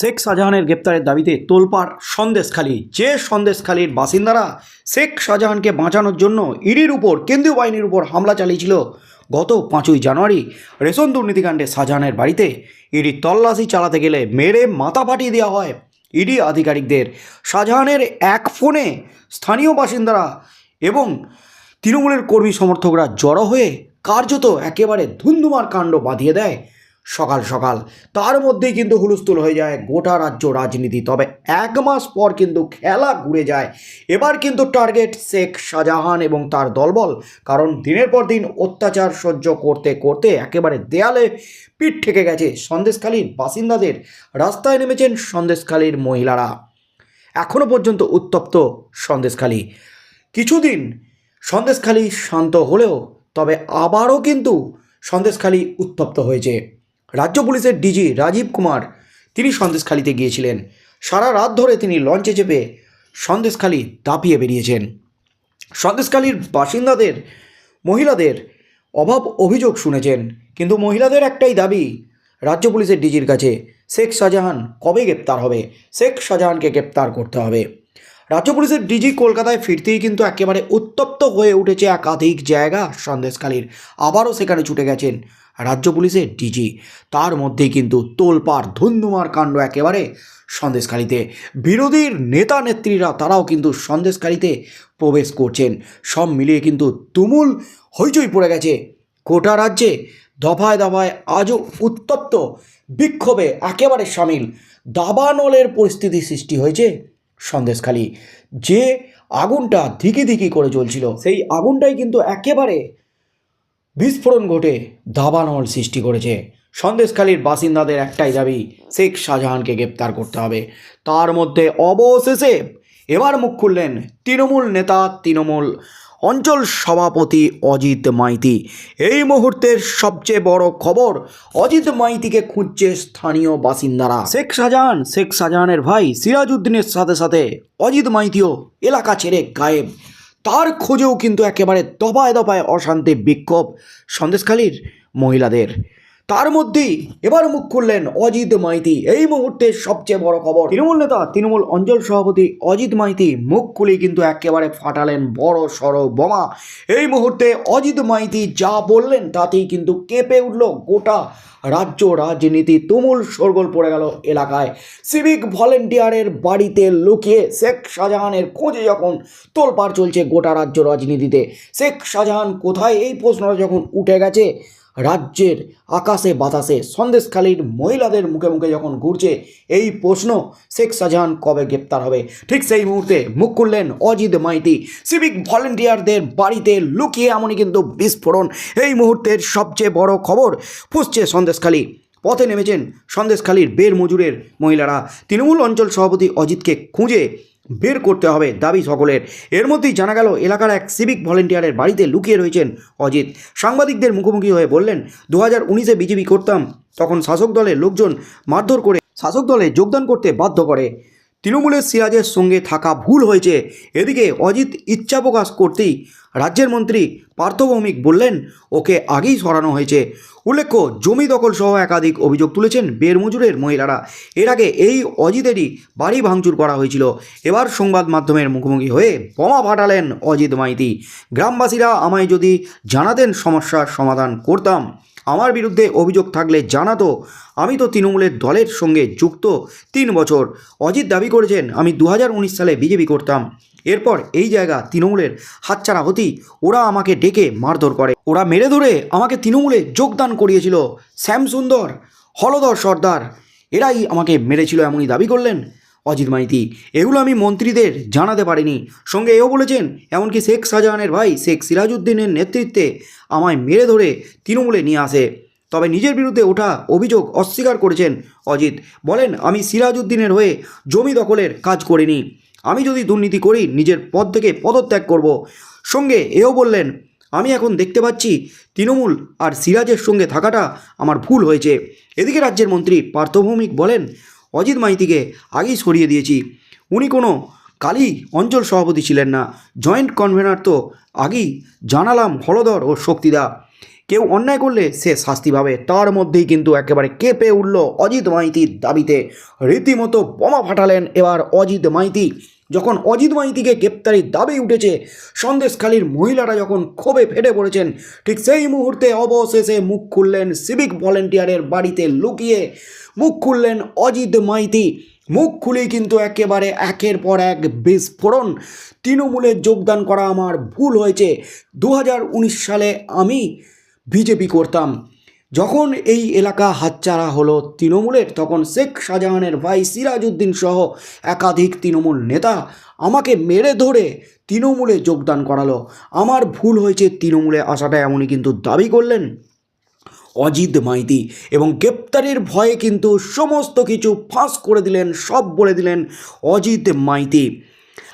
শেখ শাহজাহানের গ্রেপ্তারের দাবিতে তোলপাড় সন্দেশখালী। যে সন্দেশখালীর বাসিন্দারা শেখ শাহজাহানকে বাঁচানোর জন্য ইডির উপর, কেন্দ্রীয় বাহিনীর উপর হামলা চালিয়েছিল, গত পাঁচই জানুয়ারি রেশন দুর্নীতিকাণ্ডে শাহজাহানের বাড়িতে ইডি তল্লাশি চালাতে গেলে মেরে মাথা ফাটিয়ে দেওয়া হয়। ইডি আধিকারিকদের শাহজাহানের এক ফোনে স্থানীয় বাসিন্দারা এবং তৃণমূলের কর্মী সমর্থকরা জড়ো হয়ে কার্যত একেবারে ধুন্ধুমার কাণ্ড বাঁধিয়ে দেয়। সকাল সকাল। তার মধ্যেই কিন্তু হুলস্থুল হয়ে যায় গোটা রাজ্য রাজনীতি। তবে এক মাস পর কিন্তু খেলা ঘুরে যায়। এবার কিন্তু টার্গেট শেখ শাহজাহান এবং তার দলবল। কারণ দিনের পর দিন অত্যাচার সহ্য করতে করতে একেবারে দেয়ালে পিঠ ঠেকে গেছে সন্দেশখালীর বাসিন্দাদের। রাস্তায় নেমেছেন সন্দেশখালীর মহিলারা। এখনও পর্যন্ত উত্তপ্ত সন্দেশখালী। কিছুদিন সন্দেশখালী শান্ত হলেও তবে আবারও কিন্তু সন্দেশখালী উত্তপ্ত হয়েছে। রাজ্য পুলিশের ডিজি রাজীব কুমার তিনি সন্দেশখালিতে গিয়েছিলেন। সারা রাত ধরে তিনি লঞ্চে চেপে সন্দেশখালি দাপিয়ে বেরিয়েছেন। সন্দেশখালির বাসিন্দাদের, মহিলাদের অভাব অভিযোগ শুনেছেন। কিন্তু মহিলাদের একটাই দাবি, রাজ্য পুলিশের ডিজির কাছে শেখ শাহজাহান কবে গ্রেপ্তার হবে? শেখ শাহজাহানকে গ্রেপ্তার করতে হবে। রাজ্য পুলিশের ডিজি কলকাতায় ফিরতেই কিন্তু একেবারে উত্তপ্ত হয়ে উঠেছে একাধিক জায়গা সন্দেশখালীর। আবারও সেখানে ছুটে গেছেন রাজ্য পুলিশের ডিজি তার মধ্যেই কিন্তু তোলপাড় ধুন্ধুমার কাণ্ড একেবারে সন্দেশখালীতে। বিরোধীর নেতা নেত্রীরা তারাও কিন্তু সন্দেশখালীতে প্রবেশ করছেন। সব মিলিয়ে কিন্তু তুমুল হইচই পড়ে গেছে। গোটা রাজ্যে দফায় দফায় আজও উত্তপ্ত বিক্ষোভে একেবারে সামিল। দাবানলের পরিস্থিতি সৃষ্টি হয়েছে সন্দেশখালী। যে আগুনটা ধিকি ধিকি করে চলছিল সেই আগুনটাই কিন্তু একেবারে বিস্ফোরণ ঘটে দাবানল সৃষ্টি করেছে। সন্দেশখালীর বাসিন্দাদের একটাই দাবি, শেখ শাহজাহানকে গ্রেপ্তার করতে হবে। তার মধ্যে অবশেষে এবার মুখ খুললেন তৃণমূল নেতা তৃণমূল অঞ্চল সভাপতি অজিত মাইতি। এই মুহূর্তের সবচেয়ে বড় খবর, অজিত মাইতিকে খুঁজছে স্থানীয় বাসিন্দারা। শেখ শাহজাহান, শেখ শাহজাহানের ভাই সিরাজউদ্দিনের সাথে সাথে অজিত মাইতিও এলাকা ছেড়ে গায়েব। তার খোঁজেও কিন্তু একেবারে দফায় দফায় অশান্তি বিক্ষোভ। সন্দেশখালীর মহিলাদের তার মধ্যেই এবার মুখ খুললেন অজিত মাইতি। এই মুহূর্তে সবচেয়ে বড় খবর। তৃণমূল নেতা, তৃণমূল অঞ্চল সভাপতি অজিত মাইতি মুখ খুলে কিন্তু একেবারে ফাটালেন বড় সড় বোমা। এই মুহূর্তে অজিত মাইতি যা বললেন তাতেই কিন্তু কেঁপে উঠল গোটা রাজ্য রাজনীতি। তুমুল শোরগোল পড়ে গেল এলাকায়। সিভিক ভলেন্টিয়ারের বাড়িতে লুকিয়ে শেখ শাহজাহানের খোঁজে যখন তোলপাড় চলছে গোটা রাজ্য রাজনীতিতে। শেখ শাহজাহান কোথায়? এই প্রশ্নটা যখন উঠে গেছে রাজ্যের আকাশে বাতাসে সন্দেশখালীর মহিলাদের মুখে মুখে যখন ঘুরছে, এই প্রশ্ন শেখ শাহজাহান কবে গ্রেপ্তার হবে? ঠিক সেই মুহূর্তে মুখ খুললেন অজিত মাইতি। সিভিক ভলেন্টিয়ারদের বাড়িতে লুকিয়ে এমনই কিন্তু বিস্ফোরণ। এই মুহূর্তের সবচেয়ে বড় খবর ফুসছে সন্দেশখালী। পথে নেমেছেন সন্দেশখালীর বের মজুরের মহিলারা। তৃণমূল অঞ্চল সভাপতি অজিতকে খুঁজে বের করতে হবে দাবি সকলের। এর মধ্যেই জানা গেল, এলাকার এক সিভিক ভলেন্টিয়ারের বাড়িতে লুকিয়ে রয়েছেন অজিত। সাংবাদিকদের মুখোমুখি হয়ে বললেন দু হাজার উনিশে বিজেপি করতাম, তখন শাসক দলের লোকজন মারধর করে শাসক দলে যোগদান করতে বাধ্য করে। তৃণমূলের সিরাজের সঙ্গে থাকা ভুল হয়েছে। এদিকে অজিত ইচ্ছা প্রকাশ করতেই রাজ্যের মন্ত্রী পার্থ ভৌমিক বললেন, ওকে আগেই সরানো হয়েছে। উল্লেখ্য, জমি দখল সহ একাধিক অভিযোগ তুলেছেন বেরমজুরের মহিলারা। এর আগে এই অজিতেরই বাড়ি ভাঙচুর করা হয়েছিল। এবার সংবাদ মাধ্যমের মুখোমুখি হয়ে বোমা ফাটালেন অজিত মাইতি। গ্রামবাসীরা আমায় যদি জানাতেন সমস্যার সমাধান করতাম। আমার বিরুদ্ধে অভিযোগ থাকলে জানাতো। আমি তো তৃণমূলের দলের সঙ্গে যুক্ত তিন বছর। অজিত দাবি করেছেন, আমি দু হাজার উনিশ সালে বিজেপি করতাম। এরপর এই জায়গা তৃণমূলের হাতছাড়া হতেই ওরা আমাকে ডেকে মারধর করে। ওরা মেরে ধরে আমাকে তৃণমূলে যোগদান করিয়েছিল। শ্যামসুন্দর, হলধর সর্দার, এরাই আমাকে মেরেছিল এমনই দাবি করলেন অজিত মাইতি। এগুলো আমি মন্ত্রীদের জানাতে পারিনি। সঙ্গে এও বলেছেন, এমনকি শেখ শাহজাহানের ভাই শেখ সিরাজউদ্দিনের নেতৃত্বে আমায় মেরে ধরে তৃণমূলে নিয়ে আসে। তবে নিজের বিরুদ্ধে ওঠা অভিযোগ অস্বীকার করেছেন অজিত। বলেন, আমি সিরাজউদ্দিনের হয়ে জমি দখলের কাজ করিনি। আমি যদি দুর্নীতি করি, নিজের পদ থেকে পদত্যাগ করব। সঙ্গে এও বললেন, আমি এখন দেখতে পাচ্ছি তৃণমূল আর সিরাজের সঙ্গে থাকাটা আমার ভুল হয়েছে। এদিকে রাজ্যের মন্ত্রী পার্থভৌমিক বলেন অজিত মাইতিকে আগেই সরিয়ে দিয়েছি। উনি কোনো কালি অঞ্চল সভাপতি ছিলেন না। জয়েন্ট কনভেনার তো আগেই জানালাম হলধর ও শক্তিদা। কেউ অন্যায় করলে সে শাস্তি পাবে। তার মধ্যেই কিন্তু একেবারে কেঁপে উঠল অজিত মাইতির দাবিতে। রীতিমতো বোমা ফাটালেন এবার অজিত মাইতি। যখন অজিত মাইতিকে গ্রেপ্তারির দাবি উঠেছে, সন্দেশখালীর মহিলারা যখন ক্ষোভে ফেটে পড়েছেন, ঠিক সেই মুহূর্তে অবশেষে মুখ খুললেন সিভিক ভলেন্টিয়ারের বাড়িতে লুকিয়ে। মুখ খুললেন অজিত মাইতি। মুখ খুলেই কিন্তু একেবারে একের পর এক বিস্ফোরণ। তৃণমূলে যোগদান করা আমার ভুল হয়েছে। দু হাজার উনিশ সালে আমি বিজেপি করতাম। যখন এই এলাকা হাতচারা হলো তৃণমূলের, তখন শেখ শাহজাহানের ভাই সিরাজউদ্দিন সহ একাধিক তৃণমূল নেতা আমাকে মেরে ধরে তৃণমূলে যোগদান করালো। আমার ভুল হয়েছে তৃণমূলে আসাটা এমনই কিন্তু দাবি করলেন অজিত মাইতি এবং গ্রেপ্তারির ভয়ে কিন্তু সমস্ত কিছু ফাঁস করে দিলেন, সব বলে দিলেন অজিত মাইতি।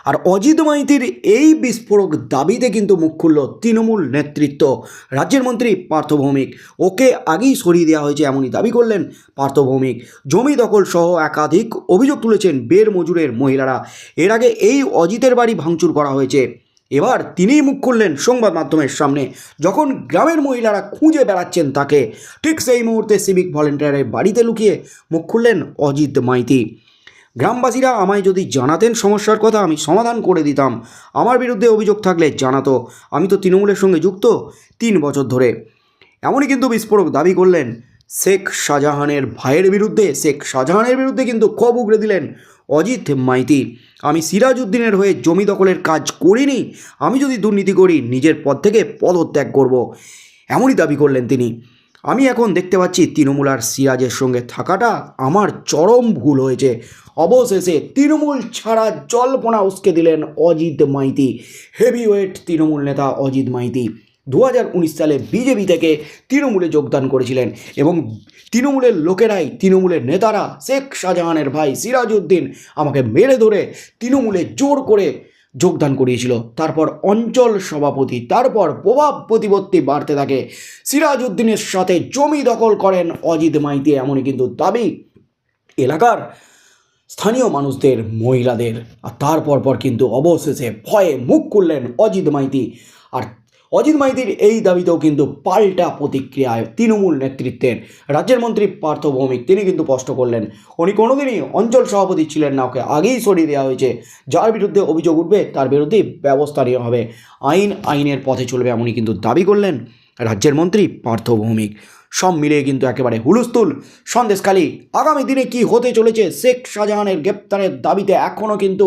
আর অজিত মাইতির এই বিস্ফোরক দাবিতে কিন্তু মুখ খুলল তৃণমূল নেতৃত্ব। রাজ্যের মন্ত্রী পার্থ ভৌমিক, ওকে আগেই সরিয়ে দেওয়া হয়েছে এমনই দাবি করলেন পার্থ ভৌমিক। জমি দখল সহ একাধিক অভিযোগ তুলেছেন বের মজুরের মহিলারা। এর আগে এই অজিতের বাড়ি ভাঙচুর করা হয়েছে। এবার তিনিই মুখ খুললেন সংবাদ মাধ্যমের সামনে, যখন গ্রামের মহিলারা খুঁজে বেড়াচ্ছেন তাকে। ঠিক সেই মুহূর্তে সিভিক ভলেন্টিয়ারের বাড়িতে লুকিয়ে মুখ খুললেন অজিত মাইতি। গ্রামবাসীরা আমায় যদি জানাতেন সমস্যার কথা, আমি সমাধান করে দিতাম। আমার বিরুদ্ধে অভিযোগ থাকলে জানাতো। আমি তো তৃণমূলের সঙ্গে যুক্ত তিন বছর ধরে। এমনই কিন্তু বিস্ফোরক দাবি করলেন শেখ শাহজাহানের ভাইয়ের বিরুদ্ধে। শেখ শাহজাহানের বিরুদ্ধে কিন্তু ক্ষোভ উগড়ে দিলেন অজিত মাইতি। আমি সিরাজউদ্দিনের হয়ে জমি দখলের কাজ করিনি। আমি যদি দুর্নীতি করি, নিজের পদ থেকে পদত্যাগ করব। এমনই দাবি করলেন তিনি। আমি এখন দেখতে পাচ্ছি তৃণমূল আর সিরাজের সঙ্গে থাকাটা আমার চরম ভুল হয়েছে। অবশেষে তৃণমূল ছাড়া জল্পনা উস্কে দিলেন অজিত মাইতি। হেভিওয়েট তৃণমূল নেতা অজিত মাইতি। দু হাজার উনিশ সালে বিজেপি থেকে তৃণমূলে যোগদান করেছিলেন এবং তৃণমূলের লোকেরাই তৃণমূলের নেতারা শেখ শাহজাহানের ভাই সিরাজউদ্দিন আমাকে মেরে ধরে তৃণমূলে জোর করে যোগদান করিয়েছিল। তারপর অঞ্চল সভাপতি, তারপর প্রভাব প্রতিপত্তি বাড়তে থাকে। সিরাজউদ্দিনের সাথে জমি দখল করেন অজিত মাইতি, এমনই কিন্তু দাবি এলাকার স্থানীয় মানুষদের, মহিলাদের, আর তারপর পর কিন্তু অবশেষে ভয়ে মুখ খুললেন অজিত মাইতি। আর অজিত মাইতির এই দাবিতেও কিন্তু পাল্টা প্রতিক্রিয়ায় তৃণমূল নেতৃত্বের রাজ্যের মন্ত্রী পার্থ ভৌমিক, তিনি কিন্তু স্পষ্ট করলেন, উনি কোনোদিনই অঞ্চল সভাপতি ছিলেন না, ওকে আগেই সরিয়ে দেওয়া হয়েছে। যার বিরুদ্ধে অভিযোগ উঠবে, তার বিরুদ্ধে ব্যবস্থা নেওয়া হবে। আইন আইনের পথে চলবে, এমনই কিন্তু দাবি করলেন রাজ্যের মন্ত্রী পার্থ ভৌমিক। সব মিলিয়ে কিন্তু একেবারে হুলস্থুল। সন্দেশখালী, আগামী দিনে কি হতে চলেছে শেখ শাহজাহানের গ্রেপ্তারের দাবিতে এখনও কিন্তু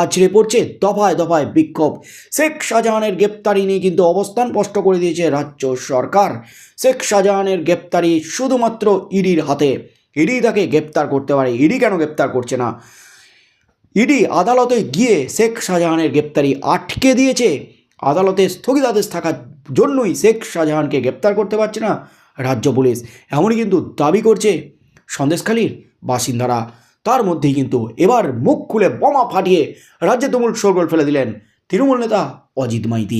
আছড়ে পড়ছে দফায় দফায় বিক্ষোভ। শেখ শাহজাহানের গ্রেপ্তারি নিয়ে কিন্তু অবস্থান স্পষ্ট করে দিয়েছে রাজ্য সরকার। শেখ শাহজাহানের গ্রেপ্তারি শুধুমাত্র ইডির হাতে। ইডি তাকে গ্রেপ্তার করতে পারে, ইডি কেন গ্রেপ্তার করছে না? ইডি আদালতে গিয়ে শেখ শাহজাহানের গ্রেপ্তারি আটকে দিয়েছে। আদালতে স্থগিতাদেশ থাকার জন্যই শেখ শাহজাহানকে গ্রেপ্তার করতে পারছে না। রাজ্য পুলিশ। এমনই কিন্তু দাবি করছে সন্দেশখালীর বাসিন্দারা। তার মধ্যেই কিন্তু এবার মুখ খুলে বোমা ফাটিয়ে রাজ্যে তুমুল শোরগোল ফেলে দিলেন তৃণমূল নেতা অজিত মাইতি।